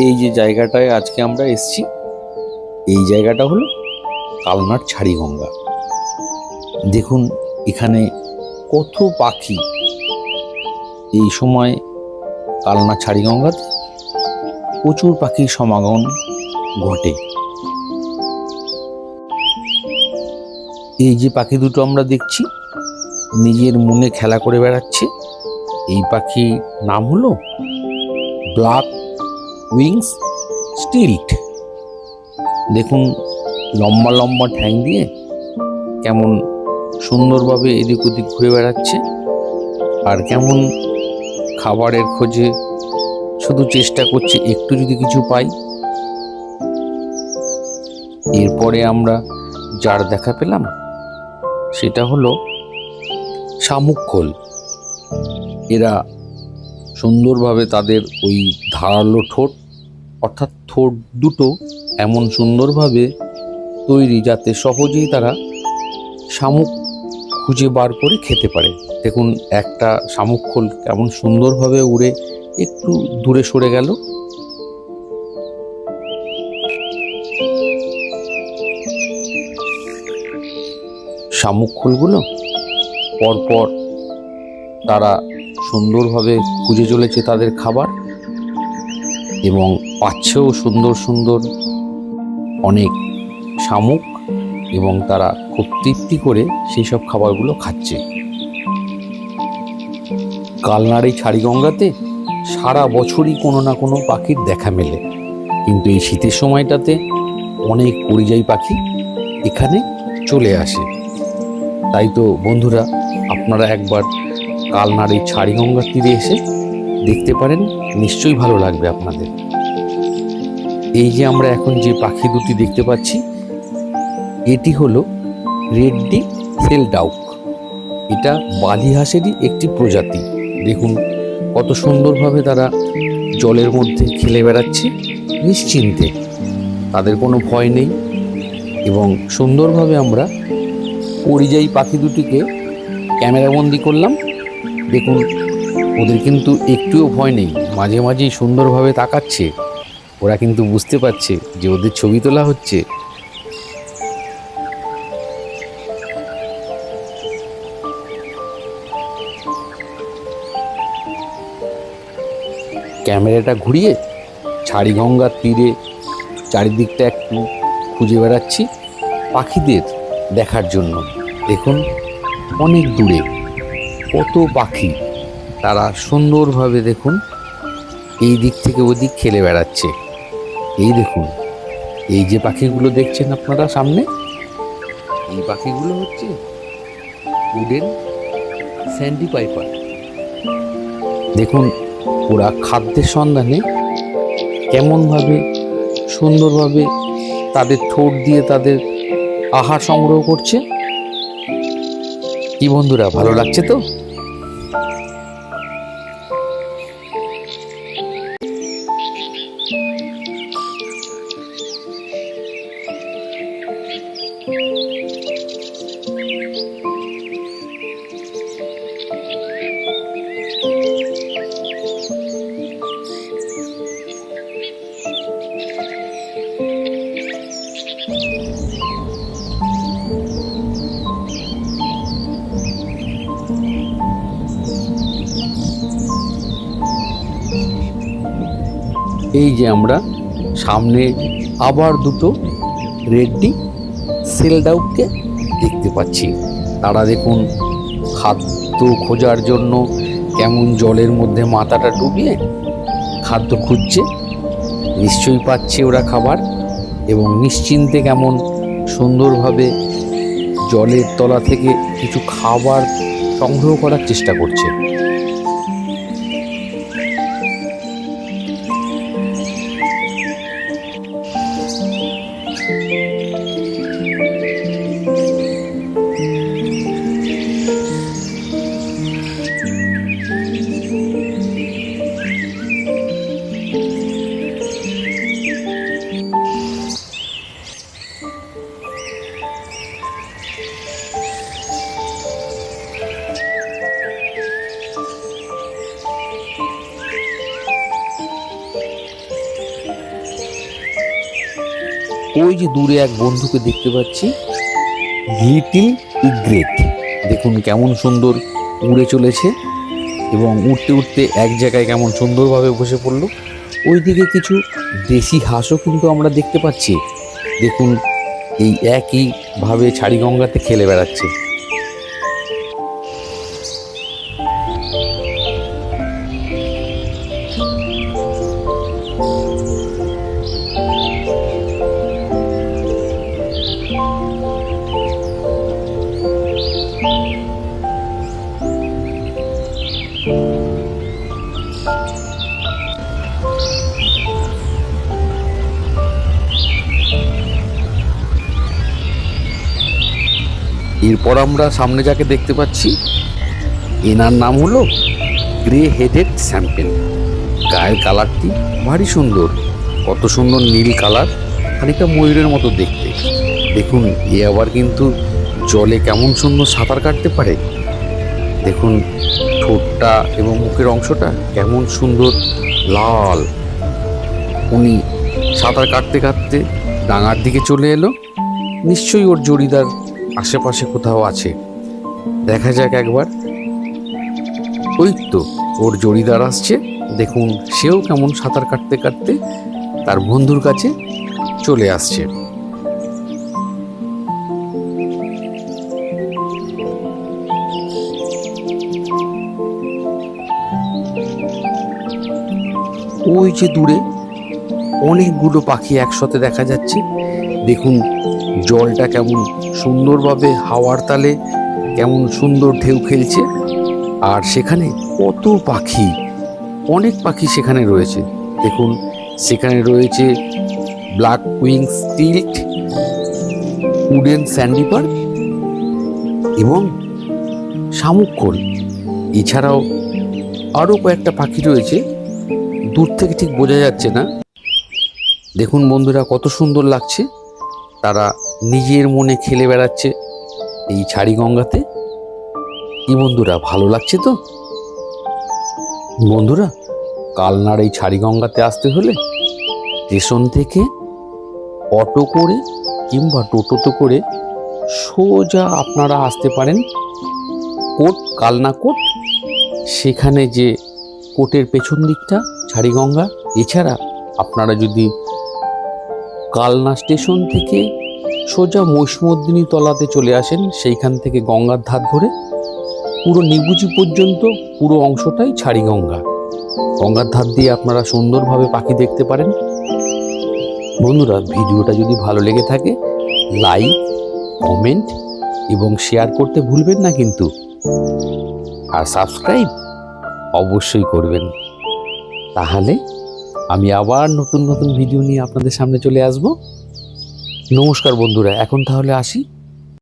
এই যে জায়গাটায় আজকে আমরা এসছি, এই জায়গাটা হলো কালনার ছাড়িগঙ্গা। দেখুন, এখানে কত পাখি। এই সময় কালনা ছাড়িগঙ্গাতে প্রচুর পাখির সমাগম ঘটে। এই যে পাখি দুটো আমরা দেখছি, নিজের মনে খেলা করে বেড়াচ্ছে। এই পাখির নাম হলো ব্ল্যাক উইংস স্টিল্ট। দেখুন লম্বা লম্বা ঠ্যাং দিয়ে কেমন সুন্দরভাবে এদিক ওদিক ঘুরে বেড়াচ্ছে আর কেমন খাবারের খোঁজে শুধু চেষ্টা করছে একটু যদি কিছু পাই। এরপরে আমরা যার দেখা পেলাম সেটা হলো শামুক খোল। এরা সুন্দরভাবে তাদের ওই ধারালো ঠোঁট, অর্থাৎ ঠোঁট দুটো এমন সুন্দরভাবে তৈরি যাতে সহজেই তারা শামুক খুঁজে বার করে খেতে পারে। দেখুন, একটা শামুক খোল কেমন সুন্দরভাবে উড়ে একটু দূরে সরে গেল। শামুক খোলগুলো পরপর তারা সুন্দরভাবে খুঁজে চলেছে তাদের খাবার এবং পাচ্ছেও সুন্দর সুন্দর অনেক শামুক এবং তারা খুব তৃপ্তি করে সেই সব খাবারগুলো খাচ্ছে। কালনার এই ছাড়িগঙ্গাতে সারা বছরই কোনো না কোনো পাখির দেখা মেলে। কিন্তু এই শীতের সময়টাতে অনেক পরিযায়ী পাখি এখানে চলে আসে। তাই তো বন্ধুরা, আপনারা একবার কালনার এই ছাড়িগঙ্গার তীরে এসে দেখতে পারেন, নিশ্চয়ই ভালো লাগবে আপনাদের। এই যে আমরা এখন যে পাখি দুটি দেখতে পাচ্ছি, এটি হলো রেডডি সেল ডাউক এটা বালি হাঁসেরই একটি প্রজাতি। দেখুন, কত সুন্দরভাবে তারা জলের মধ্যে খেলে বেড়াচ্ছে নিশ্চিন্তে। তাদের কোনো ভয় নেই এবং সুন্দরভাবে আমরা পরিযায়ী পাখি দুটিকে ক্যামেরাবন্দি করলাম। দেখুন, ওদের কিন্তু একটুও ভয় নেই। মাঝে মাঝেই সুন্দরভাবে তাকাচ্ছে। ওরা কিন্তু বুঝতে পারছে যে ওদের ছবি তোলা হচ্ছে। ক্যামেরাটা ঘুরিয়ে, ছাড়িগঙ্গার তীরে, চারিদিকটা একটু খুঁজে বেড়াচ্ছি পাখিদের দেখার জন্য। দেখুন, অনেক দূরে। কত পাখি। তারা সুন্দরভাবে দেখুন, এই দিক থেকে ওই দিক খেলে বেড়াচ্ছে। এই দেখুন, এই যে পাখিগুলো দেখছেন আপনারা সামনে, এই পাখিগুলো হচ্ছে উডেন স্যান্ডি পাইপার। দেখুন, ওরা খাদ্যের সন্ধানে কেমনভাবে, সুন্দরভাবে তাদের ঠোঁট দিয়ে তাদের আহার সংগ্রহ করছে। কি বন্ধুরা ভালো লাগছে তো? এই যে আমরা, সামনে আবার দুটো রেডডি সেলডাউটকে দেখতে পাচ্ছি। তারা দেখুন, খাদ্য খোঁজার জন্য কেমন জলের মধ্যে মাথাটা ডুবিয়ে খাদ্য খুঁজছে। নিশ্চয়ই পাচ্ছে ওরা খাবার এবং নিশ্চিন্তে কেমন সুন্দরভাবে জলের তলা থেকে কিছু খাবার সংগ্রহ করার চেষ্টা করছে। ওই যে দূরে এক বন্ধুকে দেখতে পাচ্ছি। Little egret. দেখুন কেমন সুন্দর উড়ে চলেছে এবং উঠতে উঠতে এক জায়গায় কেমন সুন্দরভাবে বসে পড়ল। ওইদিকে কিছু দেশি হাঁসও কিন্তু আমরা দেখতে পাচ্ছি। দেখুন, এই একইভাবে ছাড়িগঙ্গাতে খেলে বেড়াচ্ছে। এরপর আমরা সামনে যাকে দেখতে পাচ্ছি, এনার নাম হলো গ্রে হেডেড স্যাম্পেন। গায়ের কালারটি ভারী সুন্দর, কত সুন্দর নীল কালার, খানিকটা ময়ূরের মতো দেখতে। দেখুন, এ আবার কিন্তু জলে কেমন সুন্দর সাঁতার কাটতে পারে। দেখুন, ঠোঁটটা এবং মুখের অংশটা কেমন সুন্দর লাল। উনি সাঁতার কাটতে কাটতে ডাঙার দিকে চলে এলো। নিশ্চয়ই ওর জড়িদার আশেপাশে কোথাও আছে। দেখা যাক একবার। ওই তো, ওর জড়িদার আসছে। দেখুন, সেও কেমন সাঁতার কাটতে কাটতে তার বন্ধুর কাছে চলে আসছে। ওই যে দূরে, অনেকগুলো পাখি একসাথে দেখা যাচ্ছে। দেখুন জলটা কেমন সুন্দরভাবে হাওয়ার তালে, কেমন সুন্দর ঢেউ খেলছে। আর সেখানে কত পাখি, অনেক পাখি সেখানে রয়েছে। দেখুন, সেখানে রয়েছে black wing stilt wooden sandpiper এবং শামুকখোল এছাড়াও আরও কয়েকটা পাখি রয়েছে। দূর থেকে ঠিক বোঝা যাচ্ছে না। দেখুন বন্ধুরা, কত সুন্দর লাগছে। তারা নিজের মনে খেলে বেড়াচ্ছে এই ছাড়িগঙ্গাতে। কি বন্ধুরা, ভালো লাগছে তো? বন্ধুরা, কালনার এই ছাড়িগঙ্গাতে আসতে হলে স্টেশন থেকে অটো করে কিংবা টোটোতে করে সোজা আপনারা আসতে পারেন কোট, কালনা কোট। সেখানে যে কোটের পেছন দিকটা, ছাড়িগঙ্গা। এছাড়া আপনারা যদি কালনা স্টেশন থেকে সোজা মহিষমর্দিনী তলাতে চলে আসেন, সেইখান থেকে গঙ্গার ধার ধরে। পুরো নিগুজি পর্যন্ত পুরো অংশটাই ছাড়ি গঙ্গা গঙ্গার ধার দিয়ে আপনারা সুন্দরভাবে পাখি দেখতে পারেন। বন্ধুরা, ভিডিওটা যদি ভালো লেগে থাকে, লাইক, কমেন্ট এবং শেয়ার করতে ভুলবেন না কিন্তু। আর সাবস্ক্রাইব অবশ্যই করবেন। তাহলে আমি আবার নতুন নতুন ভিডিও নিয়ে আপনাদের সামনে চলে আসব। নমস্কার বন্ধুরা এখন তাহলে আসি